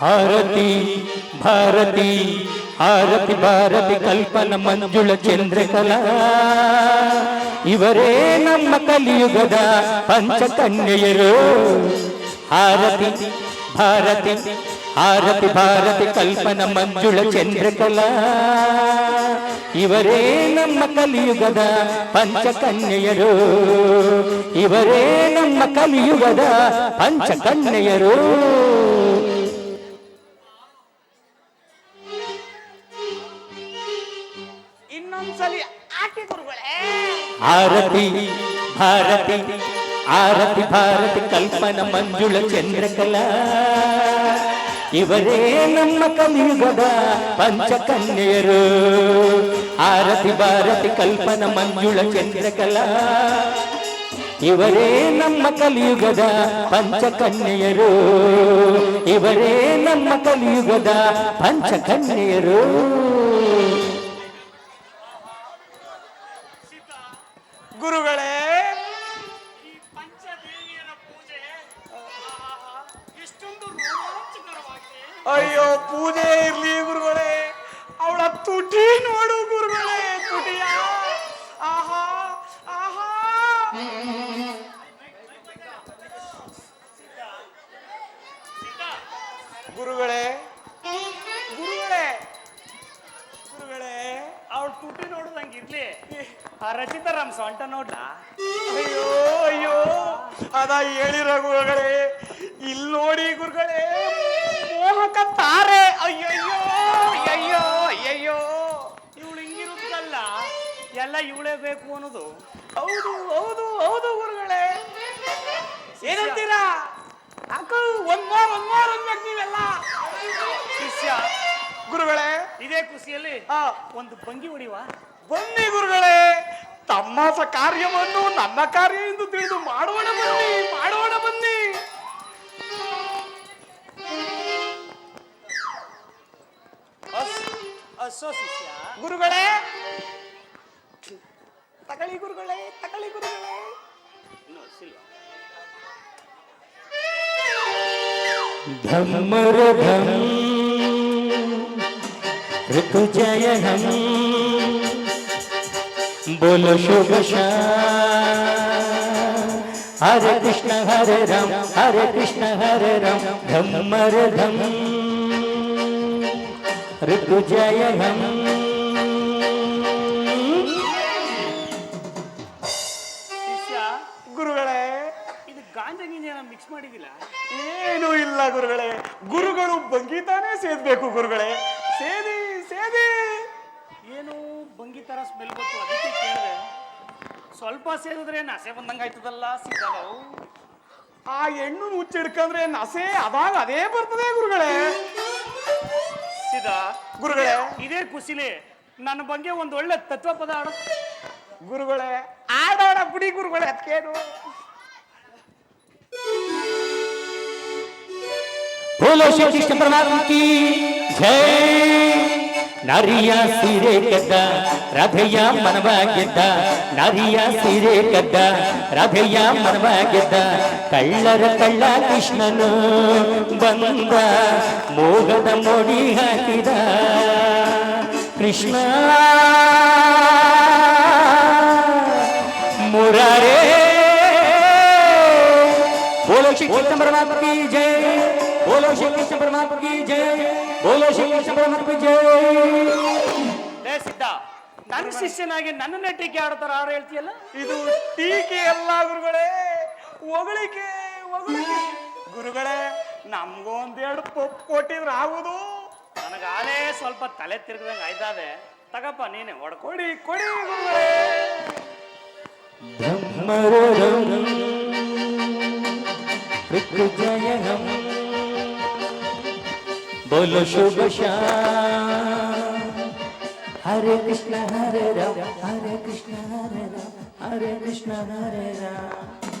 ಹಾರತಿ ಭಾರತಿ ಹಾರತಿ ಭಾರತಿ ಕಲ್ಪನ ಮಂಜುಳ ಚಂದ್ರಕಲಾ ಇವರೇ ನಮ್ಮ ಕಲಿಯುಗದ ಪಂಚಕನ್ಯೆಯರು ಹಾರತಿ ಭಾರತಿ ಹಾರತಿ ಭಾರತಿ ಕಲ್ಪನ ಮಂಜುಳ ಚಂದ್ರಕಲಾ ಇವರೇ ನಮ್ಮ ಕಲಿಯುಗದ ಪಂಚಕನ್ಯೆಯರು ಇವರೇ ನಮ್ಮ ಕಲಿಯುಗದ ಪಂಚಕನ್ಯೆಯರು ಆರತಿ ಭಾರತಿ ಆರತಿ ಭಾರತಿ ಕಲ್ಪನ ಮಂಜುಳ ಚಂದ್ರಕಲಾ ಇವರೇ ನಮ್ಮ ಕಲಿಯುಗದ ಪಂಚಕನ್ಯೆಯರು ಆರತಿ ಭಾರತಿ ಕಲ್ಪನ ಮಂಜುಳ ಚಂದ್ರಕಲಾ ಇವರೇ ನಮ್ಮ ಕಲಿಯುಗದ ಪಂಚಕನ್ಯೆಯರು ಇವರೇ ನಮ್ಮ ಕಲಿಯುಗದ ಪಂಚಕನ್ಯೆಯರು ಗುರುಗಳೇ. ಈ ಪಂಚದೇವಿಯರ ಪೂಜೆ ಆಹಾ, ಎಷ್ಟೊಂದು ರೋಮಾಂಚಕರವಾಗಿದೆ. ಅಯ್ಯೋ ಪೂಜೆ ಇರ್ಲಿ ಗುರುಗಳೇ. ಅವಳ ತುಟಿ ನೋಡು ಗುರುಗಳೇ ತುಟಿಯ. ಆಹಾ ಆಹಾ. ಗುರುಗಳೇ ಗುರುಗಳೇ ರಚಿತಾರಾಮ್ ಸೊಂಟ ನೋಡ್ಲಾ ಅಯ್ಯೋ ಅಯ್ಯೋ ಅದ ಹೇಳಿರೋ ಗುರುಗಳೇ ಇಲ್ಲಿ ನೋಡಿ ಗುರುಗಳೇ ಮೋಹಕ ತಾರೆ. ಅಯ್ಯಯ್ಯೋ ಅಯ್ಯಯ್ಯೋ ಅಯ್ಯಯ್ಯೋ. ಇವಳು ಹಿಂಗಿರುತ್ತಲ್ಲ ಎಲ್ಲ ಇವಳೇ ಬೇಕು ಅನ್ನೋದು. ಹೌದು ಹೌದು ಹೌದು ಗುರುಗಳೇ. ಏನಂತೀರಾ? ಅಕ್ಕ ಒಂದ್ ಮಾರ್ ಒಂದ್ ಮಾರ್ ಅನ್ಬೇಕು ನೀವೆಲ್ಲ. ಶಿಷ್ಯ ಗುರುಗಳೇ ಇದೇ ಖುಷಿಯಲ್ಲಿ ಒಂದು ಬಂಗಿ ಹೊಡಿವಾ ಬನ್ನಿ ಗುರುಗಳೇ. ತಮ್ಮ ಕಾರ್ಯವನ್ನು ನನ್ನ ಕಾರ್ಯ ಎಂದು ತಿಳಿದು ಮಾಡೋಣ ಬನ್ನಿ ಮಾಡೋಣ ಬನ್ನಿ ಅಸೋ ಶಿಷ್ಯ ಗುರುಗಳೇ ತಗಳಿ ಗುರುಗಳೇ ತಗಳಿ ಗುರುಗಳೇ ಇನ್ನು ಸಿಲ್ವಾ धम्मर धम ऋतुजय हम बोलो शुभ श्याम हरे कृष्ण हरे राम हरे कृष्ण हरे राम धम्मर धम ऋतुजय हम ಶಿಷ್ಯ ಗುರುಗಳೇ ಇದು ಗಾಂಜಾ ಗಿಂಜನ ಮಿಕ್ಸ್ ಮಾಡಿದಿಲ್ಲ ಏನೂ ಇಲ್ಲ ಗುರುಗಳೇ ಗುರುಗಳು ಬಂಗೀತಾನೇ ಸೇದ್ಬೇಕು ಗುರುಗಳೇ ಸೇದಿ ಸೇದಿ ಏನು ಭಂಗಿ ತರ ಸ್ಮೆಲ್ ಬಂತು ಅದಕ್ಕೆ ಕೇಳಿದೆ ಸ್ವಲ್ಪ ಸೇರಿದ್ರೆ ನಸೆ ಬಂದಂಗೆ ಆಯ್ತದಲ್ಲ ಸಿಕ್ಕವು ಆ ಹೆಣ್ಣು ಮುಚ್ಚಿಡ್ಕಂದ್ರೆ ನಸೆ ಅದಾಗ ಅದೇ ಬರ್ತದೆ ಗುರುಗಳೇ ಸಿದಾ ಗುರುಗಳೇ ಇದೇ ಖುಷಿಲಿ ನನ್ನ ಬಗ್ಗೆ ಒಂದು ಒಳ್ಳೆ ತತ್ವ ಪದ ಆಡ ಗುರುಗಳೇ ಆಡೋಣ ಬಿಡಿ ಗುರುಗಳೇ ಅದಕ್ಕೇನು बोलो श्री कृष्ण परमात्मा की जय ನಾರಿಯ ಸೀರೆ ಕದ್ದ ರಾಧೆಯ ಮನವ ಗೆದ್ದ ನಾರಿಯ ಸೀರೆ ಕದ್ದ ರಾಧೆಯ ಮನವ ಗೆದ್ದ ಕಳ್ಳರ ಕಳ್ಳ ಕೃಷ್ಣನು ಬಂದ ಮೋಗದ ಮೋಡಿ ಹಾಕಿದ ಕೃಷ್ಣ ಮುರಾರೇ बोलो श्री कृष्ण परमात्मा की जय बोलो श्री कृष्ण परमात्मा की जय ಬೋಲೋ ಶ್ರೀ ಸಿದ್ಧ ನನ್ನ ಶಿಷ್ಯನಾಗಿ ನನ್ನನ್ನೇ ಟೀಕೆ ಆಡ್ತಾರ ಯಾರು ಹೇಳ್ತೀಯಲ್ಲ? ಇದು ಟೀಕೆ ಎಲ್ಲ ಗುರುಗಳೇ ಹೊಗಳಿಕೆ ಹೊಗಳಿಕೆ. ಗುರುಗಳೇ ನಮ್ಗೊಂದೆರಡು ಪಪ್ಪು ಕೊಟ್ಟಿದ್ರೆ ಆಗುದು ನನಗಾಲೇ ಸ್ವಲ್ಪ ತಲೆ ತಿರುಗದಂಗೆ ಆಯ್ತಾದೆ. ತಗಪ್ಪ ನೀನೆ ಹೊಡ್ಕೊಡಿ ಕೊಡಿ ಗುರುಗಳೇ. ಧರ್ಮರೋಧಂ ಋಗ್ವಿಜಯನಂ বলো শুভ হরে কৃষ্ণ হরে রাম হরে কৃষ্ণ হরে রাম হরে কৃষ্ণ হরে রাম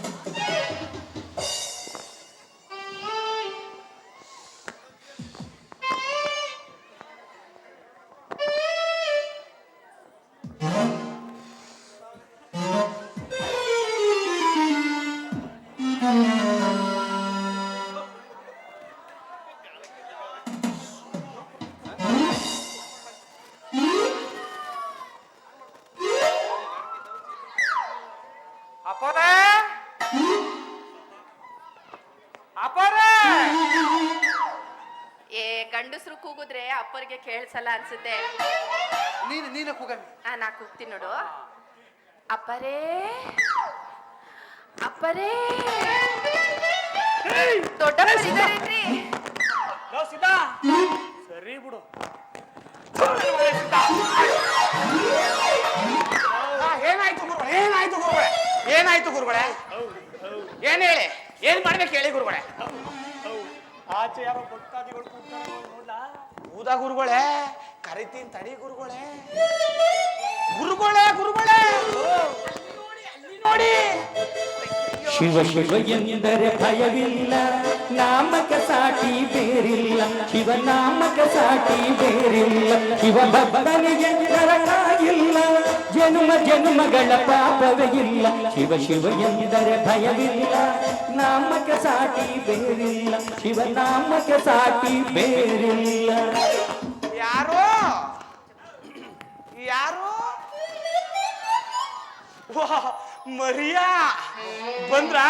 ಕೂಗಿದ್ರೆ ಅಪ್ಪರಿಗೆ ಕೇಳಿಸಲ್ಲ ಅನ್ಸುತ್ತೆ. ನೀನು ನೀನು ಕೂಗಮ್ಮಿ ಆ, ನಾ ಕೂಗ್ತೀನಿ ನೋಡು. ಅಪ್ಪರೇ ಅಪ್ಪರೇ. ದೊಡ್ಡಪ್ಪರಿದಾರೇನ್ರಿ ಲೋ ಸೀತಾ ಸರಿ ಬಿಡು. ಆ, ಏನಾಯ್ತು ಗುರುಗಳೇ? ಏನಾಯ್ತು ಗುರುಗಳೇ? ಏನಾಯ್ತು ಗುರುಗಳೇ? ಏನ್ ಹೇಳಿ? ಏನ್ ಮಾಡ್ಬೇಕು ಹೇಳಿ ಗುರುಗಳೇ? ಆಚೆ ಯಾರೋ ಭಕ್ತಾದಿಗಳು ಕೂಗ್ತಾರೆ ನೋಡ್ಲಾ? ಹೌದಾ ಗುರುಗಳೇ ಕರಿತೀನಿ ತಡಿ ಗುರುಗಳೇ ಗುರುಗಳೇ ಗುರುಗಳೇ ನೋಡಿ ಶಿವ ಶಿವ ಎಂದರೆ ಭಯವಿಲ್ಲ ನಾಮಕ ಸಾಟಿ ಬೇರಿಲ್ಲ ಶಿವ ನಾಮಕ ಸಾಟಿ ಬೇರಿಲ್ಲ ಶಿವ ಭಕ್ತನಿಗೆ ನರಕಾಗಿಲ್ಲ ಜನ್ಮ ಜನ್ಮಗಳ ಪಾಪವೇ ಇಲ್ಲ. ಶಿವ ಶಿವ ಎಂದರೆ ಭಯವಿಲ್ಲ ನಾಮಕ ಸಾಟಿ ಬೇರಿಲ್ಲ ಶಿವ ನಾಮಕ ಸಾಟಿ ಬೇರಿಲ್ಲ. ಯಾರು? ಯಾರು? ಮರಿಯಾ? ಬಂದ್ರಾ?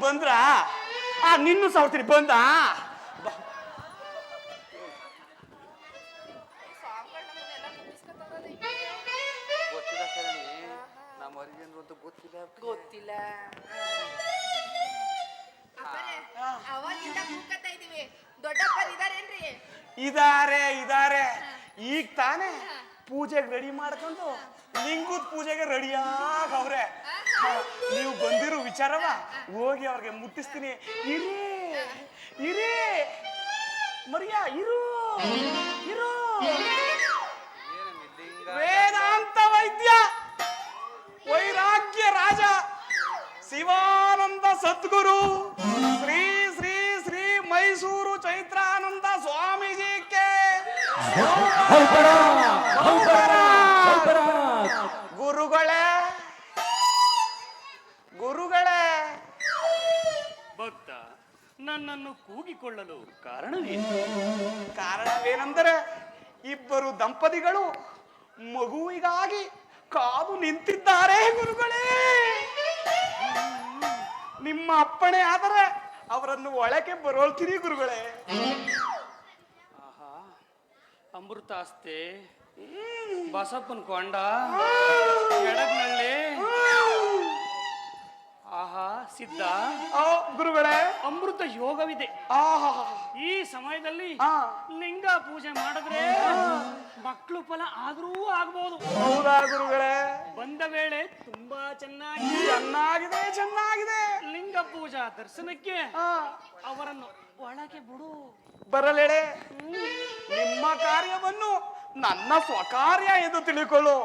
ಬಂದ್ರಾ? ಆ ನಿನ್ನೂ ಸಾವ್ತೀನಿ ಬಂದ? ಗೊತ್ತಿಲ್ಲ ಇದಾರೆ ಇದಾರೆ. ಈಗ ತಾನೇ? ಪೂಜೆಗೆ ರೆಡಿ ಮಾಡ್ಕೊಂಡು ಲಿಂಗದ ಪೂಜೆಗೆ ರೆಡಿಯಾಗ ಅವ್ರೆ. ನೀವು ಬಂದಿರೋ ವಿಚಾರವ ಹೋಗಿ ಅವ್ರಿಗೆ ಮುಟ್ಟಿಸ್ತೀನಿ. ಇರಿ ಇರಿ, ಮರಿಯಾ, ಇರು ಇರು. ವೇದಾಂತ ವೈದ್ಯ, ವೈರಾಗ್ಯ ರಾಜ, ಶಿವಾನಂದ ಸದ್ಗುರು, ಶ್ರೀ ಶ್ರೀ ಶ್ರೀ ಮೈಸೂರು ಚೈತ್ರಾನಂದ ಸ್ವಾಮೀಜಿ ಕೆ ಹೌಬರ, ಹೌಬರ, ಹೌಬರ. ಗುರುಗಳೇ ಗುರುಗಳೇ ಭಕ್ತ ನನ್ನನ್ನು ಕೂಗಿಕೊಳ್ಳಲು ಕಾರಣವೇನು? ಕಾರಣವೇನೆಂದರೆ ಇಬ್ಬರು ದಂಪತಿಗಳು ಮಗುವಿಗಾಗಿ ಕಾದು ನಿಂತಿದ್ದಾರೆ ಗುರುಗಳೇ. ನಿಮ್ಮ ಅಪ್ಪಣೆ ಆದರೆ ಅವರನ್ನು ಒಳಗೆ ಬರೋಳ್ತೀರಿ ಗುರುಗಳೇ. ಆಹಾ, ಅಮೃತಾಸ್ತೆ, ಬಸಪ್ಪನ ಕೊಂಡ, ಎಡಗ್ನಳ್ಳಿ ಆಹಾ ಸಿದ್ಧ. ಆ, ಗುರುಗಳೇ. ಅಮೃತ ಯೋಗವಿದೆ. ಆಹಾ. ಈ ಸಮಯದಲ್ಲಿ ಆ. ಲಿಂಗ ಪೂಜೆ ಮಾಡಿದ್ರೆ ಮಕ್ಕಳು ಫಲ ಆದ್ರೂ ಆಗ್ಬಹುದು ಹೌದಾ ಗುರುಗಳೇ? ಬಂದ ವೇಳೆ ತುಂಬಾ ಚೆನ್ನಾಗಿ ಚೆನ್ನಾಗಿದೆ ಚೆನ್ನಾಗಿದೆ. ಲಿಂಗ ಪೂಜಾ ದರ್ಶನಕ್ಕೆ ಆ, ಅವರನ್ನು ಒಳಗೆ ಬಿಡು. ಬರಲೆಡೆ ನಿಮ್ಮ ಕಾರ್ಯವನ್ನು ನನ್ನ ಸ್ವಕಾರ್ಯ ಎಂದು ತಿಳಿಕೊಳ್ಳು.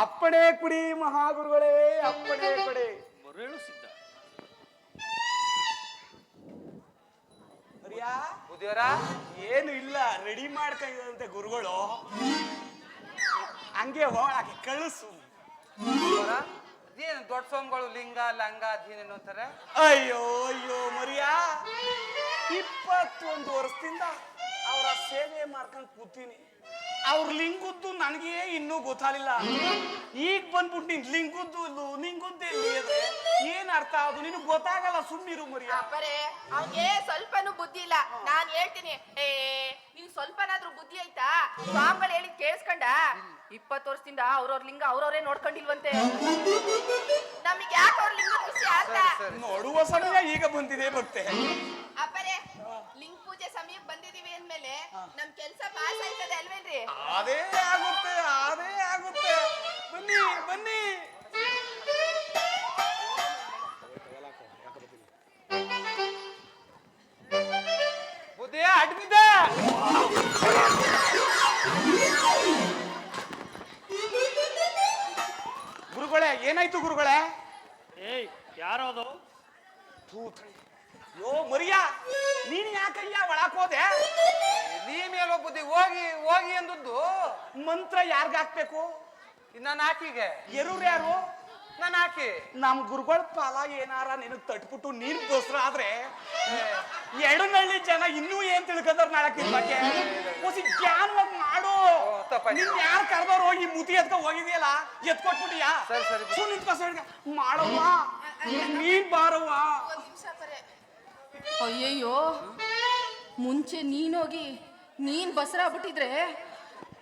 ಅಪ್ಪಣೆ ಕುಡಿ ಮಹಾಗುರುಗಳೇ ಅಪ್ಪಣೆ ಕೊಡಿ. ಮರಳು ಸಿದ್ಧ. ಬುದ್ಧಿಯವರ ಏನು ಇಲ್ಲ ರೆಡಿ ಮಾಡ್ಕೊಂಡಿದಂತೆ ಗುರುಗಳು. ಹಂಗೆ ಹೋಗಕ್ಕೆ ಕಳಿಸು. ಅದೇನು ದೊಡ್ಡ ಸ್ವಾಮಿಗಳು ಲಿಂಗ ಲಂಗ ಅದೇನೇನು ಅಂತಾರೆ? ಅಯ್ಯೋ ಅಯ್ಯೋ ಮರಿಯಾ. ಇಪ್ಪತ್ತೊಂದು ವರ್ಷದಿಂದ ಅವರ ಸೇವೆ ಮಾಡ್ಕೊಂಡು ಕೂತೀನಿ. ಅವ್ರ ಲಿಂಗುದ್ದು ನನಗೆ ಇನ್ನೂ ಗೊತ್ತಾಗಲಿಲ್ಲ. ಈಗ ಬಂದ್ಬಿಟ್ಟು ನಿನ್ ಲಿಂಗುದ್ದು ಇಲ್ಲು ನಿಂಗುದ್ದು ಏನ್ ಅರ್ಥ ಅದು? ನಿನಗೆ ಗೊತ್ತಾಗಲ್ಲ ಸುಮ್ಮಿರು ಮರಿ ಅಪ್ಪರೇ ಅವ್ನಿಗೆ ಸ್ವಲ್ಪನೂ ಬುದ್ಧಿ ಇಲ್ಲ. ನಾನ್ ಹೇಳ್ತೀನಿ. ಏ ನೀವು ಸ್ವಲ್ಪನಾದ್ರೂ ಬುದ್ಧಿ ಆಯ್ತಾ? ಸ್ವಾಮಿಗಳು ಹೇಳಿ ಕೇಳಿಸ್ಕೊಂಡ? ಇಪ್ಪತ್ತು ವರ್ಷದಿಂದ ಅವ್ರವ್ರ ಲಿಂಗ ಅವ್ರವ್ರೇ ನೋಡ್ಕೊಂಡಿಲ್ವಂತೆ. ನಮಗೆ ಯಾಕೆ ಅವ್ರ ಲಿಂಗ ಖುಷಿ ಆಗ್ತಾ? ನೋಡುವ ಸಮಯ ಈಗ ಬಂದಿದೆ ಭಕ್ತೆ. ಅಪ್ಪರೇ ಲಿಂಗ ಪೂಜೆ ಸಮೀಪ ಬಂದಿದೀವಿ ಅಂದ್ಮೇಲೆ ನಮ್ ಕೆಲ್ಸ ಪಾಸ್ ಆಯ್ತದೆ ಅಲ್ವೇನ್ರಿ? ಅದೇ ಅದೇ ಆಗುತ್ತೆ. ಯಾರ್ಗ್ ಹಾಕ್ಬೇಕು? ನನ್ನ ಆಕಿಗೆ ಎರೂರ್ ಯಾರು? ನನ್ನ ಆಕಿ ನಮ್ ಗುರುಗಳ ಪಾಲ ಏನಾರ ನಿನಗ್ ತಟ್ಬಿಟ್ಟು ನೀನ್ ದೋಸ್ರ ಆದ್ರೆ ಎಡನಳ್ಳಿ ಜನ ಇನ್ನೂ ಏನ್ ತಿಳ್ಕಂದ್ರ ನಾಳಕ್ ನಿನ್ ಬಗ್ಗೆ ಕೂಸಿ ಜ್ಞಾನವಾಗಿ ಮಾಡು. ನಿನ್ ಯಾರ್ ಕರ್ದವ್ರು ಹೋಗಿ ಮುತಿ ಎತ್ಕ ಹೋಗಿದ್ಯಲ್ಲ? ಎತ್ಕೊಟ್ಬಿಟ್ಟಿಯಾ? ಸರಿ, ಸರಿ. ಸುಮ್ ನಿಂತ್ಕೊ ಸೈಡ್ಗೆ. ಮಾಡವ್ವ. ನೀನ್ ಬಾರವ್ವ. ಅಯ್ಯಯ್ಯೋ. ಮುಂಚೆ ನೀನೋಗಿ ನೀನ್ ಬಸರ ಆಗ್ಬಿಟ್ಟಿದ್ರೆ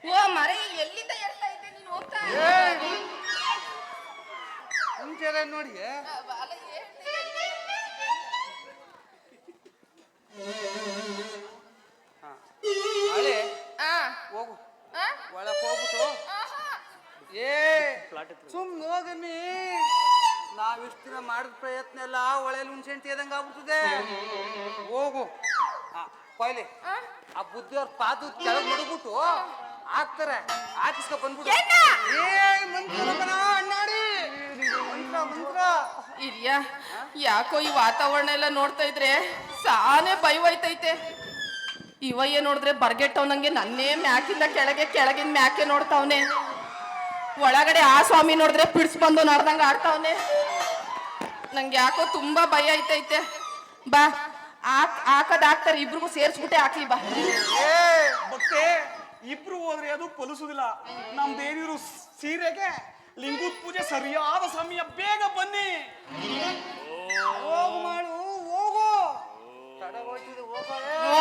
ಓ ಮರೆ ಎಲ್ಲಿಂದ ಹೇಳ್ತಾ ಇದ್ದೆ ನೀನು ಹೋಗ್ತಾ ಮುಂಚೆ ನೋಡಿ? ಹಳೆ ಹೋಗು? ಒಳಕ್ ಹೋಗ್ಬಿಟ್ಟು. ಏ ಸುಮ್ ಹೋಗಮ್ಮಿ. ನಾವ್ ಇಷ್ಟ ದಿನ ಮಾಡಿದ ಪ್ರಯತ್ನ ಎಲ್ಲ ಒಳ್ಳೆಯಲ್ಲಿ ಹುಣ್ಸೆಂಟಿ ಆದಂಗ ಆಗ್ಬಿಡ್ತದೆ. ಹೋಗು. ಆ, ಕೊಯ್ಲಿ. ಆ? ಬುದ್ಧಿಯವ್ರ ಪಾದ ಕೆಳಗೆ ಮಡಗ್ಬಿಟ್ಟು ಹಾಕ್ತಾರೆ ಹಾಕಿಸ್ಕೊ ಬಂದ್ಬಿಡು. ಮಂತ್ರ ಅಣ್ಣಾಡಿ. ಮಂತ್ರ ಮಂತ್ರ. ಇದ್ಯಾ ಯಾಕೋ ಈ ವಾತಾವರಣ ಎಲ್ಲ ನೋಡ್ತಾ ಇದ್ರೆ ಸಾನೆ ಹೋಯ್ತೈತೆ ಇವಯ್ಯ ನೋಡಿದ್ರೆ ಬರ್ಗೆಟ್ಟವನಂಗೆ ನನ್ನೇ ಮ್ಯಾಕಿಂದ ಕೆಳಗೆ ಕೆಳಗಿನ ಮ್ಯಾಕೆ ನೋಡ್ತಾವನೆ. ಒಳಗಡೆ ಆ ಸ್ವಾಮಿ ನೋಡಿದ್ರೆ ಪಿಡ್ಸ್ ಬಂದು ನಡ್ದಂಗ ಆಡ್ತಾವನೆ. ನಂಗೆ ಯಾಕೋ ತುಂಬಾ ಭಯ ಐತೈತೆ ಬಾ ಹಾಕ್ ಹಾಕದ್ ಹಾಕ್ತಾರೆ ಇಬ್ರಿಗೂ ಸೇರ್ಸ್ಬಿಟ್ಟೆ ಹಾಕ್ಲಿ ಬಾ. ಇಬ್ರು ಹೋದ್ರೆ ಅದು ಫಲಿಸುದಿಲ್ಲ ನಮ್ ದೇವಿರು ಸೀರೆಗೆ ಲಿಂಗೂತ್ ಪೂಜೆ ಸರಿಯಾದ ಸಮಯ ಬೇಗ ಬನ್ನಿ. ಹೋಗು ಮಾಡು ಹೋಗು. ತಡ ಹೋಗ್ತಿದೆ ಹೋಗೋದೇ ಓ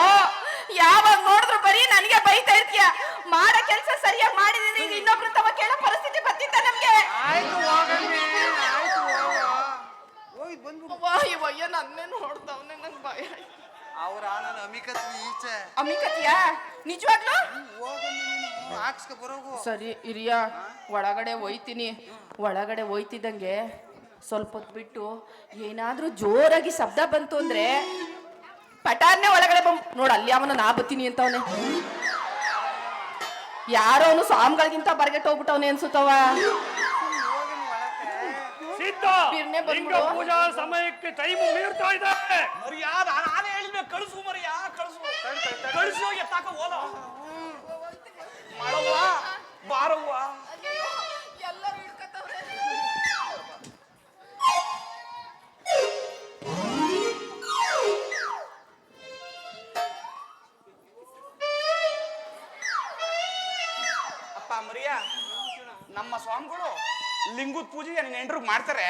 ಯಾವಾಗ ನೋಡಿದ್ರು ಬರೀ ನನಗೆ ಬೈತಾ ಇರ್ತೀಯ? ಮಾಡೋ ಕೆಲಸ ಸರಿಯಾಗಿ ಮಾಡಿದ್ರೆ ಈಗ ಇನ್ನೊಬ್ರು ತವ ಕೇಳೋ ಪರಿಸ್ಥಿತಿ ಬಂದಿತ್ತ ನಮ್ಗೆ? ಆಯ್ತು ಹೋಗಮ್ಮಿ ಆಯ್ತು ಹೋಗ. ಹೋಗಿ ಬಂದ್ಬಿಡು. ಅವ್ವ, ನನ್ನೇ ನೋಡ್ತಾವ್ನೆ ನಂಗೆ ಭಯ ಅವ್ರ ನನ್ನ ಅಮಿಕತ್ ಈಚೆ. ಅಮಿಕತಿಯಾ ನಿಜವಾಗ್ಲು? ಹಾಕ್ಸ್ಕೊ ಬರೋಗು ಸರಿ ಹಿರಿಯ ಒಳಗಡೆ ಹೋಯ್ತೀನಿ. ಒಳಗಡೆ ಹೋಯ್ತಿದ್ದಂಗೆ ಸ್ವಲ್ಪ ಹೊತ್ತು ಬಿಟ್ಟು ಏನಾದ್ರೂ ಜೋರಾಗಿ ಶಬ್ದ ಬಂತು ಅಂದ್ರೆ ಪಟಾರ್ನೆ ಒಳಗಡೆ ಬಂ ನೋಡು ಅಲ್ಲಿ ಅವನ ನಾ ಬತ್ತೀನಿ ಅಂತವನೆ ಯಾರೋ ಅವನು ಸ್ವಾಮಿಗಳಿಗಿಂತ ಬರ್ಗೆಟ್ ಅನ್ಸುತ್ತವಾ ಬಂದ್ಬಿಡು. ಪೂಜಾ ಸಮಯಕ್ಕೆ ಟೈಮ್ ಮೀರ್ತಾ ಇದೆ. ಮರಿಯಾ ನಾನು ನಾನೇ ಹೇಳಿದ್ದೆ ಕಳಿಸು ಮರಿಯಾ ಕಳಿಸು. ಕಳಿಸು ಎತ್ತಾಕ ಹೋಲ ಮಾಡವ್ವ ಬಾರವ್ವ. ಎಲ್ಲರೂ ಹಿಡ್ಕತ್ತವ್ರೆ ಅಪ್ಪ ಮರಿಯಾ ನಮ್ಮ ಸ್ವಾಮಿಗಳು ಲಿಂಗದ ಪೂಜೆ ನಿನ್ನ ಹೆಂಡ್ರಿಗೆ ಮಾಡ್ತಾರೆ?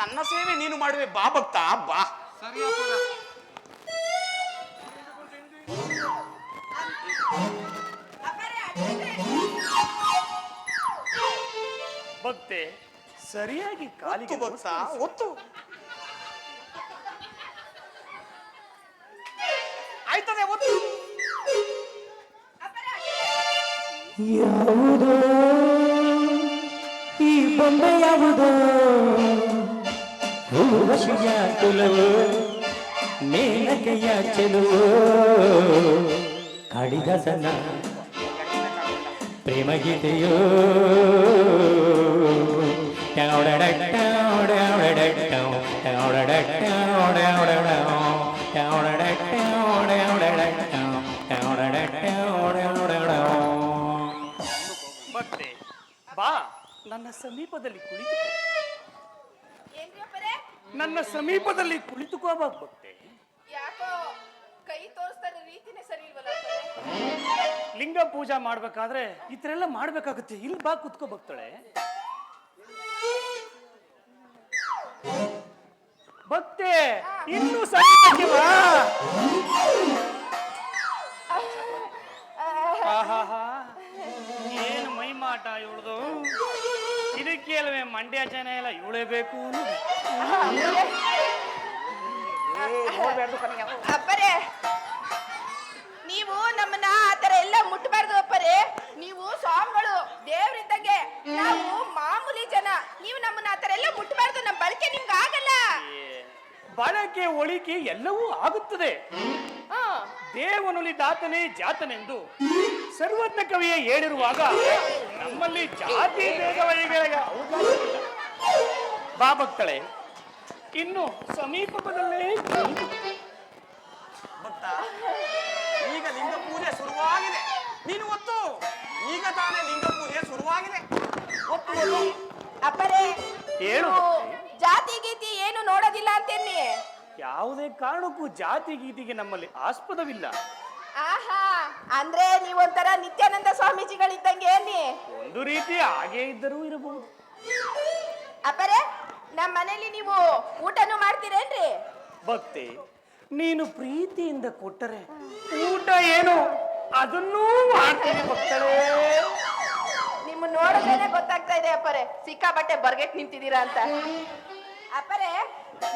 ನನ್ನ ಸೇವೆ ನೀನು ಮಾಡುವೆ ಬಾ ಭಕ್ತ ಬಾ. ಸರಿ ಭಕ್ತೆ ಸರಿಯಾಗಿ ಕಾಲಿಗೆ ಭಕ್ತ ಒತ್ತು. ಆಯ್ತದೆ ಒತ್ತು. ಯಾವುದೋ ಈ ಬೊಂಬೆ ಯಾವುದೋ ಊರ್ವಶಿಯ ಕುಲವೋ ಮೇನಕೆಯ ಚೆಲುವೋ ಕಾಳಿದಾಸನ ಪ್ರೇಮ ಗೀತೆಯೋ ಸಮೀಪದಲ್ಲಿ ಕುಳಿತು ನನ್ನ ಸಮೀಪದಲ್ಲಿ ಕುಳಿತುಕೋಬೇಕು ಭಕ್ತೆ ಯಾಕೋ ಕೈ ರೀತಿನೇ ಸರಿ ಇಲ್ವಲ್ಲ ಲಿಂಗ ಪೂಜಾ ಮಾಡ್ಬೇಕಾದ್ರೆ ಈ ತರ ಎಲ್ಲ ಮಾಡ್ಬೇಕಾಗುತ್ತೆ. ಇಲ್ಲಿ ಬಾ ಕುತ್ಕೋ ಭಕ್ತಳೆ. ಭಕ್ತೆ ಇನ್ನು ಸಮೀಪಕ್ಕೆ ಬಾ. ಮಂಡ್ಯ ಜನ ಎಲ್ಲ ಇವಳೇ ಬೇಕು. ಅಪ್ಪರೇ ನೀವು ನಮ್ಮನ್ನ ಆತರ ಎಲ್ಲ ಮುಟ್ಟಬಾರ್ದು ಅಪ್ಪರೇ ನೀವು ಸ್ವಾಮಿಗಳು ದೇವ್ರಿದ್ದಂಗೆ ನಾವು ಮಾಮೂಲಿ ಜನ ನೀವು ನಮ್ಮನ್ನ ಆತರ ಎಲ್ಲ ಮುಟ್ಟಬಾರ್ದು ನಮ್ಮ ಬಳಕೆ ನಿಮ್ಗೆ ಆಗಲ್ಲ ಬಳಕೆ ಒಳಿಕೆ ಎಲ್ಲವೂ ಆಗುತ್ತದೆ. ದೇವನುಲಿ ದಾತನೇ ಜಾತನೆಂದು ಸರ್ವಜ್ಞ ಕವಿಯೇ ಹೇಳಿರುವಾಗ ನಮ್ಮಲ್ಲಿ ಜಾತಿ ಭೇದಗಳಿಗೆ. ಬಾ ಭಕ್ತಳೆ ಇನ್ನು ಸಮೀಪದಲ್ಲೇ ಭಕ್ತ ಈಗ ಲಿಂಗ ಪೂಜೆ ಶುರುವಾಗಿದೆ. ನೀನು ಒತ್ತು. ಈಗ ತಾನೇ ಲಿಂಗ ಪೂಜೆ ಶುರುವಾಗಿದೆ. ಒತ್ತು ಒತ್ತು. ಅಪ್ಪರೇ ಏನು ನೀವು ಜಾತಿ ಗೀತಿ ಏನು ನೋಡೋದಿಲ್ಲ ಅಂತೇನಿ ಯಾವುದೇ ಕಾರಣಕ್ಕೂ ಜಾತಿ ಗೀತಿಗೆ ನಮ್ಮಲ್ಲಿ ಆಸ್ಪದವಿಲ್ಲ. ಆಹಾ ಅಂದ್ರೆ ನೀವೊಂಥರ ನಿತ್ಯಾನಂದ ಸ್ವಾಮೀಜಿಗಳಿದ್ದಂಗೆ ಏನಿ ಒಂದು ರೀತಿ ಹಾಗೆ ಇದ್ದರೂ ಇರಬಹುದು. ಅಪ್ಪರೇ ನಮ್ಮ ಮನೇಲಿ ನೀವು ಊಟನು ಮಾಡ್ತೀರೇನ್ರಿ? ಭಕ್ತಿ ನೀನು ಪ್ರೀತಿಯಿಂದ ಕೊಟ್ಟರೆ ಊಟ ಏನು? ಅದನ್ನೂ ಮಾಡ್ತೀನಿ ಭಕ್ತಳೇ ನಿಮ್ಮ ನೋಡೋದೇನೆ ಗೊತ್ತಾಗ್ತಾ ಇದೆ ಅಪ್ಪರೆ ಸಿಕ್ಕಾಬಟ್ಟೆ ಬರ್ಗೆಟ್ ನಿಂತಿದ್ದೀರಾ ಅಂತ. ಅಪ್ಪರೆ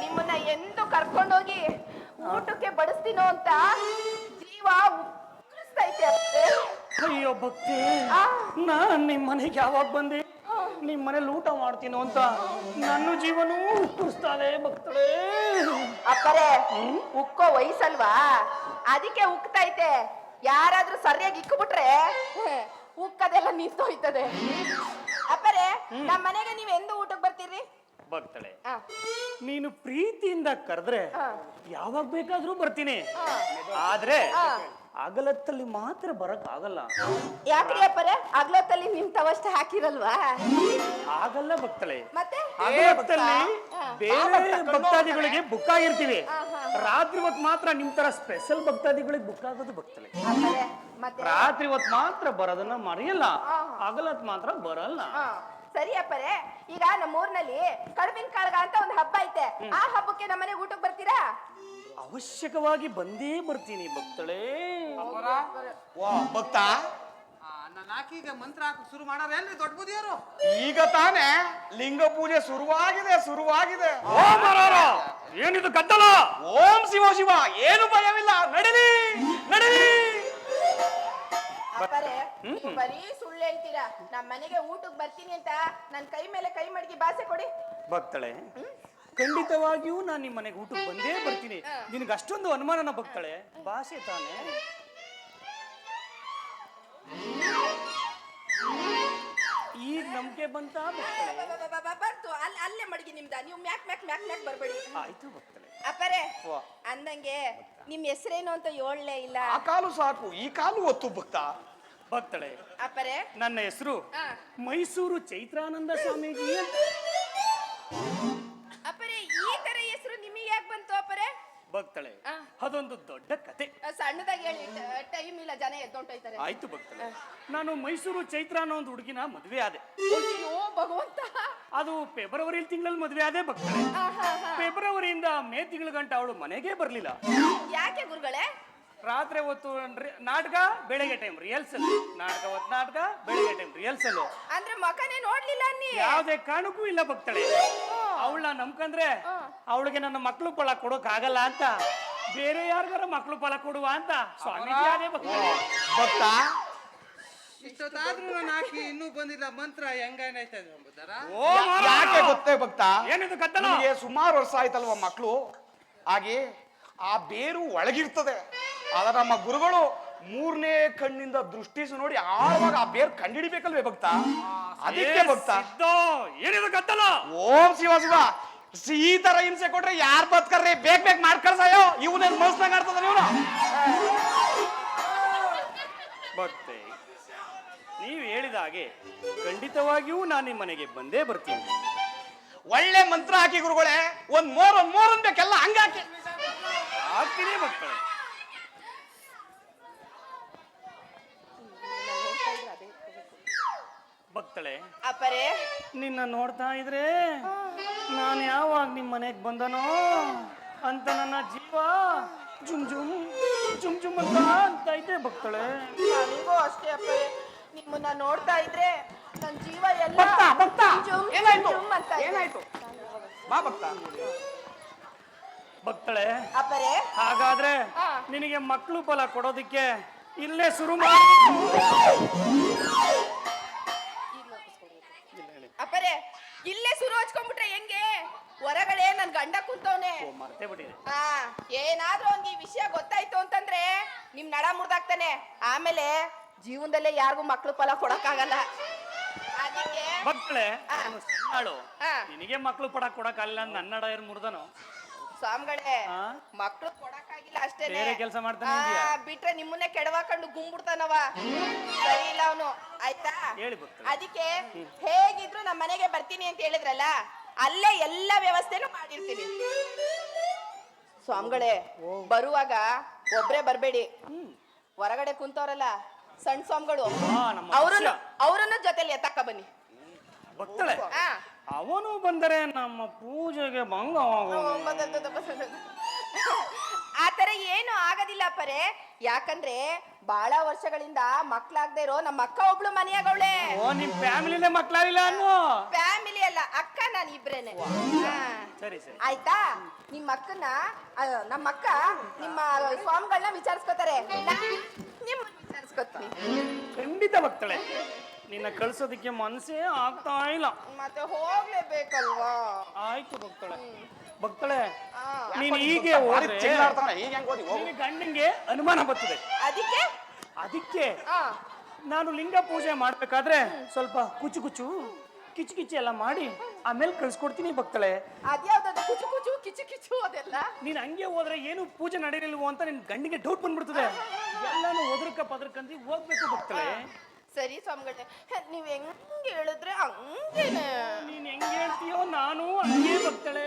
ನಿಮ್ಮನ್ನ ಎಂದು ಕರ್ಕೊಂಡೋಗಿ ಊಟಕ್ಕೆ ಬಡಿಸ್ತೀನೋ ಅಂತ ಜೀವ ಉಕ್ಕಳಿಸ್ತೈತೆ ಅತ್ತೆ ಅಯ್ಯೋ ಭಕ್ತಿ ಆ. ನಾನ್ ನಿಮ್ ಮನೆಗೆ ಯಾವಾಗ ಬಂದೆ? ನಿಮ್ ಮನೇಲಿ ಊಟ ಮಾಡ್ತೀನೋ ಅಂತ ನನ್ನ ಜೀವನೂ ಉಪ್ಪುಸ್ತಾಳೆ ಭಕ್ತಳೇ ಅಪ್ಪರೇ ಉಕ್ಕೋ ವಯಸ್ಸಲ್ವಾ? ಅದಕ್ಕೆ ಉಕ್ತೈತೆ. ಯಾರಾದ್ರೂ ಸರಿಯಾಗಿ ಇಕ್ಬಿಟ್ರೆ ಉಕ್ಕದೆಲ್ಲ ನಿಂತೋಯ್ತದೆ. ಅಪ್ಪರೇ ನಮ್ಮ ಮನೆಗೆ ನೀವ್ ಎಂದು ಊಟಕ್ಕೆ ಬರ್ತೀರಿ? ಆ, ನೀನು ಪ್ರೀತಿಯಿಂದ ಕರೆದ್ರೆ ಆ, ಯಾವಾಗ ಬೇಕಾದ್ರೂ ಬರ್ತೀನಿ. ಆದ್ರೆ ಅಗಲತ್ತಲ್ಲಿ ಮಾತ್ರ ಬರಕ್ ಆಗಲ್ಲ ಯಾಕ್ರಿ ಅಪ್ಪರ? ಅಗಲತ್ತಲ್ಲಿ ನಿಮ್ ತವಷ್ಟ ಹಾಕಿರಲ್ವಾ? ಆಗಲ್ಲ ಭಕ್ತಳೆ. ಮತ್ತೆ? ಅಗಲತ್ತಲ್ಲಿ. ಬೇರೆ ಭಕ್ತಾದಿಗಳಿಗೆ ಬುಕ್ ಆಗಿರ್ತೀವಿ. ರಾತ್ರಿ ಹೊತ್ತು ಮಾತ್ರ ನಿಮ್ ತರ ಸ್ಪೆಷಲ್ ಭಕ್ತಾದಿಗಳಿಗೆ ಬುಕ್ ಆಗೋದು ಅಪ್ಪರೆ ಮತ್ತೆ? ರಾತ್ರಿ ಹೊತ್ತು ಮಾತ್ರ ಬರೋದನ್ನ ಮರೆಯಲ್ಲ. ಹಾ. ಅಗಲತ್ ಮಾತ್ರ ಬರಲ್ಲ. ಆ, ಸರಿ ಅಪ್ಪರೆ ಈಗ ನಮ್ಮೂರ್ನಲ್ಲಿ ಕಡುಬಿನ ಕಾಳಗ ಅಂತ ಒಂದು ಹಬ್ಬ ಐತೆ. ಆ ಹಬ್ಬಕ್ಕೆ ನಮ್ಮನೆ ಊಟಕ್ಕೆ ಬರ್ತೀರಾ? ಅವಶ್ಯಕವಾಗಿ ಬಂದೇ ಬರ್ತೀನಿ ಭಕ್ತಳೇ. ವಾ ಭಕ್ತ? ನನ್ನ ಮಂತ್ರ ಹಾಕಿ ಶುರು ಮಾಡಾರೇನ್ರಿ ದೊಡ್ಡ ಬುದಿಯರು ಈಗ ತಾನೇ ಲಿಂಗ ಪೂಜೆ ಶುರುವಾಗಿದೆ ಶುರುವಾಗಿದೆ. ಓ ಏನಿದು ಗದ್ದಲ? ಓಂ ಶಿವ ಶಿವ ಏನು ಭಯವಿಲ್ಲ ನಡೀಲಿ ನಡೀಲಿ. ಅಪ್ಪರೆ ನೀವು ಬರೀ ಸುಳ್ಳು ಹೇಳ್ತೀರಾ? ನಮ್ಮ ಮನೆಗೆ ಊಟಕ್ಕೆ ಬರ್ತೀನಿ ಅಂತ. ನನ್ನ ಕೈ ಮೇಲೆ ಕೈ ಮಡಗಿ ಬಾಸೆ ಕೊಡಿ. ಭಕ್ತಳೆ ಖಂಡಿತವಾಗಿಯೂ ನಾನು ನಿಮ್ಮ ಮನೆಗೆ ಊಟಕ್ಕೆ ಬಂದೇ ಬರ್ತೀನಿ. ನಿನಗೆ ಅಷ್ಟೊಂದು ಅನುಮಾನನ ಭಕ್ತಳೆ. ಭಾಷೆ ತಾನೆ. ಈಗ ನಂಬಿಕೆ ಬಂತ ಭಕ್ತಳೆ? ಬ- ಬ- ಬ- ಬ- ಬಂತು. ಅಲ್ಲಿ ಅಲ್ಲೇ ಮಡಗಿ ನಿಮ್ದ. ನೀವು ಮ್ಯಾಕ್ ಮ್ಯಾಕ್ ಮ್ಯಾಕ್ ಮ್ಯಾಕ್ ಬರಬೇಡಿ. ಆಯ್ತು ಭಕ್ತಳೆ. ಅಪ್ಪರೆ ವಾ. ಅಂದಂಗೆ ನಿಮ್ ಹೆಸರೇನು ಅಂತ ಹೇಳಲೇ ಇಲ್ಲ. ಆ ಕಾಲು ಸಾಕು ಈ ಕಾಲು ಒತ್ತು ಭಕ್ತ. ಭಕ್ತಳೆ ಅಪ್ಪರೆ ನನ್ನ ಹೆಸರು ಆ, ಮೈಸೂರು ಚೈತ್ರಾನಂದ ಸ್ವಾಮೀಜಿ ಅಂತ. ಅಪ್ಪರೆ ಈ ತರ ಹೆಸರು ನಿಮಗೆ ಯಾಕೆ ಬಂತು ಅಪ್ಪರೆ ಭಕ್ತಳೆ ಆ. ಅದೊಂದು ದೊಡ್ಡ ಕತೆ. ಸಣ್ಣದಾಗಿ ಹೇಳಿ ಟೈಮ್ ಇಲ್ಲ ಜನ ಎದ್ದೊಂಟೋಯ್ತಾರೆ ಆಯ್ತು ಭಕ್ತಳೆ. ನಾನು ಮೈಸೂರು ಚೈತ್ರ ಅನ್ನೋ ಒಂದು ಹುಡುಗಿನ ಮದುವೆ ಆದೆ. ಅಯ್ಯೋ ಭಗವಂತ! ಅದು ಫೆಬ್ರವರಿ ತಿಂಗಳಲ್ಲಿ ಮದುವೆ ಆದೆ ಭಕ್ತಳೆ. ಫೆಬ್ರವರಿಯಿಂದ ಮೇ ತಿಂಗಳ ಗಂಟ ಅವಳು ಮನೆಗೆ ಬರಲಿಲ್ಲ. ಯಾಕೆ ಗುರುಗಳೇ? ರಾತ್ರಿ ಹೊತ್ತು ನಾಟಕ ಬೆಳಗ್ಗೆ ಟೈಮ್ ರಿಹರ್ಸಲ್ ನಾಟಕ ಹೊತ್ತು ನಾಟಕ ಬೆಳಗ್ಗೆ ಟೈಮ್ ರಿಹರ್ಸಲ್ ಅಂದ್ರೆ ಮಕನೇ ನೋಡ್ಲಿಲ್ಲ ನೀ? ಯಾವ್ದೇ ಕಾರಣಕ್ಕೂ ಇಲ್ಲ ಬಗ್ತಾಳೆ ಅವಳನ್ನ ನಂಬ್ಕಂದ್ರೆ ಅವಳಿಗೆ ನನ್ನ ಮಕ್ಕಳು ಫಲ ಕೊಡೋಕ್ ಆಗಲ್ಲ ಅಂತ. ಬೇರೆ ಯಾರಿಗಾರ ಮಕ್ಕಳು ಫಲ ಕೊಡುವ ಅಂತ ಸ್ವಾಮೀಜಿ ಅದೇ ಬಗ್ತಾಳೆ ಭಕ್ತ? ಇಷ್ಟೊತ್ತಾದ್ರೂ ನಾನು ಹಾಕಿ ಇನ್ನೂ ಬಂದಿಲ್ಲ ಮಂತ್ರ ಹೆಂಗೇನೈತೆ ಎಂಬುದರ ಓ ಮಾರ! ಯಾಕೆ ಗೊತ್ತೇ ಭಕ್ತ? ಏನಿದು ನಿಮಗೆ ಸುಮಾರು ವರ್ಷ ಆಯ್ತಲ್ವ ಮಕ್ಕಳು ಹಾಗೆ ಆ ಬೇರು ಒಳಗಿರ್ತದೆ. ಆದ ನಮ್ಮ ಗುರುಗಳು ಮೂರನೇ ಕಣ್ಣಿಂದ ದೃಷ್ಟಿಸಿ ನೋಡಿ ಆವಾಗ ಆ ಬೇರ್ ಕಂಡಿಡಿಬೇಕಲ್ವೇ ಭಕ್ತ? ಅದಕ್ಕೆ ಭಕ್ತ. ಏನಿದು ಗದ್ದಲ? ಓಂ ಶಿವ ಶಿವ. ಈ ತರ ಹಿಂಸೆ ಕೊಟ್ರೆ ಯಾರ್ ಬದ್ಕರ್ರಿ? ಬೇಕ್ ಬೇಕ್ ಮಾಡ್ಕಳ್ಸಯ್ಯೋ ಇವನೇನ್ ಮನಸ್ನಾಗ ಆಡ್ತದ ಇವನು? ಭಕ್ತೆ ನೀವು ಹೇಳಿದ ಹಾಗೆ ಖಂಡಿತವಾಗಿಯೂ ನಾನು ನಿಮ್ಮ ಮನೆಗೆ ಬಂದೇ ಬರ್ತೀನಿ. ಒಳ್ಳೆ ಮಂತ್ರ ಹಾಕಿ ಗುರುಗಳೇ ಒಂದ್ ಮೋರ್ ಒಂದ್ ಮೋರ್ ಅನ್ಬೇಕೆಲ್ಲ ಹಂಗಾಕಿ ಹಾಕ್ತೀನಿ ಭಕ್ತಳೆ ಅಪ್ಪರೇ. ನಿನ್ನ ನೋಡ್ತಾ ಇದ್ರೆ ನಾನು ಯಾವಾಗ ನಿಮ್ಮ ಮನೆಗೆ ಬಂದನೋ ಅಂತ ನನ್ನ ಜೀವ ಜುಮ್ ಜುಮ್ ಜುಮ್ ಜುಮ್ ಅಂತ ಅಂತ ಐತೆ ಬಗ್ತಾಳೆ. ನನಗೂ ಅಷ್ಟೇ ಅಪ್ಪ ನಿಮ್ಮನ್ನ ನೋಡ್ತಾ ಇದ್ರೆ ನನ್ ಜೀವ ಎಲ್ಲ ಭಕ್ತ ಭಕ್ತ ಜುಮ್ ಏನಾಯ್ತು? ಜುಮ್ ಅಂತ ಇದೆ. ಏನಾಯ್ತು? ಬಾ ಭಕ್ತ ಬಗ್ತಾಳೆ. ಅಪ್ಪರೇ. ಹಾಗಾದ್ರೆ ಹಾ. ನಿನಗೆ ಮಕ್ಕಳು ಫಲ ಕೊಡೋದಿಕ್ಕೆ ಇಲ್ಲೇ ಶುರು ಮಾಡಿ. ಇಲ್ಲೇ ಶುರು ಹಚ್ಕೊಂಡ್ಬಿಟ್ರೆ ಹೆಂಗೆ? ಹೊರಗಡೆ ನನ್ ಗಂಡ ಕುಂತವನೆ. ಓ, ಮರ್ತೇ ಬಿಟ್ಟಿದೆ. ಆ ಏನಾದ್ರೂ ಅವ್ನಿಗೆ ಈ ವಿಷಯ ಗೊತ್ತಾಯ್ತು ಅಂತಂದ್ರೆ ನಿಮ್ ನಡ ಮುರ್ದಾಗ್ತಾನೆ. ಆಮೇಲೆ ಜೀವನದಲ್ಲೇ ಯಾರಿಗೂ ಮಕ್ಳು ಫಲ ಕೊಡಕ್ಕಾಗಲ್ಲ. ಅದಕ್ಕೆ ಭಕ್ತಳೆ ಆ. ನಿನಗೆ ಮಕ್ಕಳು ಪಡ ಕೊಡಕ್ಕಾಗಲ್ಲ ನನ್ನ ಏನ್ ಮುರ್ದನು? ಸ್ವಾಮಿಗಳೇ ಆ? ಮಕ್ಳು ಕೊಡಕ್ಕಾಗಿಲ್ಲ ಅಷ್ಟೇನೆ. ಬೇರೆ ಕೆಲ್ಸ ಮಾಡ್ತಾನೆ ಬಿಟ್ರೆ ನಿಮ್ಮನ್ನೇ ಕೆಡವಾಕೊಂಡು ಗುಂಬಿಡ್ತಾನವ. ಸರಿ ಇಲ್ಲ ಅವನು. ಆಯ್ತಾ? ಹೇಳಿ. ಅದಕ್ಕೆ ಹೇಗಿದ್ರು ನಮ್ಮ ಮನೆಗೆ ಬರ್ತೀನಿ ಅಂತ ಹೇಳಿದ್ರಲ್ಲ ಅಲ್ಲೇ ಎಲ್ಲ ವ್ಯವಸ್ಥೆನೂ ಮಾಡಿರ್ತೀನಿ. ಸ್ವಾಮಿಗಳೇ ಬರುವಾಗ ಒಬ್ರೇ ಬರ್ಬೇಡಿ. ಹೊರಗಡೆ ಕುಂತವ್ರಲ್ಲ ಸಣ್ಣ ಸ್ವಾಮಿಗಳು. ಆ, ನಮ್ಮ ಅವ್ರನ್ನು ಶಿಷ್ಯ. ಅವ್ರನ್ನು ಜೊತೆಲಿ ಎತ್ತಕ್ಕ ಬನ್ನಿ. ಆ ಅವನು ಬಂದರೆ ನಮ್ಮ ಪೂಜೆಗೆ ಭಂಗವಾಗುವುದು ಏನು ಆಗದಿಲ್ಲ ಪರೆ. ಯಾಕಂದ್ರೆ ಬಹಳ ವರ್ಷಗಳಿಂದ ಮಕ್ಳಾಗ್ದೇ ಇರೋ ನಮ್ಮ ಅಕ್ಕ ಒಬ್ಳು ಮನೆಯಾಗವಳೆ ಓ ನಿಮ್ ಫ್ಯಾಮಿಲಿನೇ ಮಕ್ಳಾಗಿಲ್ಲ ಅನ್ನೋ? ಫ್ಯಾಮಿಲಿ ಅಲ್ಲ ಅಕ್ಕ ನಾನು ಇಬ್ರೇನೆ. ಹಾ. ಸರಿ ಸರಿ. ಆಯ್ತಾ? ನಿಮ್ಮ ಅಕ್ಕನ ನಮ್ಮ ಅಕ್ಕ ನಿಮ್ಮ ಸ್ವಾಮಿಗಳನ್ನ ವಿಚಾರಿಸ್ಕೋತಾರೆ. ನಿಮ್ಮ ವಿಚಾರಿಸ್ಕೊತೀನಿ. ಖಂಡಿತ ಮಕ್ಕಳೇ ನಿನ್ನ ಕಳ್ಸೋದಕ್ಕೆ ಮನಸ್ಸೇ ಆಗ್ತಾ ಇಲ್ಲ. ಮತ್ತೆ ಹೋಗ್ಲೇಬೇಕಲ್ವಾ? ಆಯ್ತು ಭಕ್ತಳೆ ಆ, ನೀನ್ ಹೀಗೆ ಹೋದ್ರೆ ಚಿಲ್ಲಾಡ್ತಾನೆ ಈಗ ಹೆಂಗ್ ಓದಿ? ಹೋಗು. ನಿನ್ನ ಗಂಡಂಗೆ ಅನುಮಾನ ಬರ್ತದೆ. ಅದಕ್ಕೆ? ಅದಕ್ಕೆ ಆ, ನಾನು ಲಿಂಗ ಪೂಜೆ ಮಾಡ್ಬೇಕಾದ್ರೆ ಸ್ವಲ್ಪ ಕುಚು ಕುಚು ಕಿಚು ಕಿಚು ಎಲ್ಲ ಮಾಡಿ ಆಮೇಲೆ ಕಳ್ಸ್ಕೊಡ್ತೀನಿ ಭಕ್ತಳೆ. ಅದ್ಯಾವ್ದದು? ಕುಚು ಕುಚು ಕಿಚು ಕಿಚು ಅದೆಲ್ಲ? ನೀನ್ ಹಂಗೆ ಹೋದ್ರೆ ಏನು ಪೂಜೆ ನಡೆಯಲಿಲ್ವೋ ಅಂತ ನಿನ್ ಗಂಡಿಗೆ ಡೌಟ್ ಬಂದ್ಬಿಡ್ತದೆ. ಎಲ್ಲಾನು ಒದರ್ಕ ಪದರ್ಕಂದಿ ಹೋಗ್ಬೇಕು ಭಕ್ತಳೆ. ಸರಿ ಸ್ವಾಮಿಗಳೇ ನೀವ್ ಹೆಂಗ್ ಹೇಳಿದ್ರೆ ಹಂಗೇನೆ. ನೀನ್ ಹೆಂಗ್ ಹೇಳ್ತೀಯೋ ನಾನು ಹಂಗೆ ಭಕ್ತಳೆ.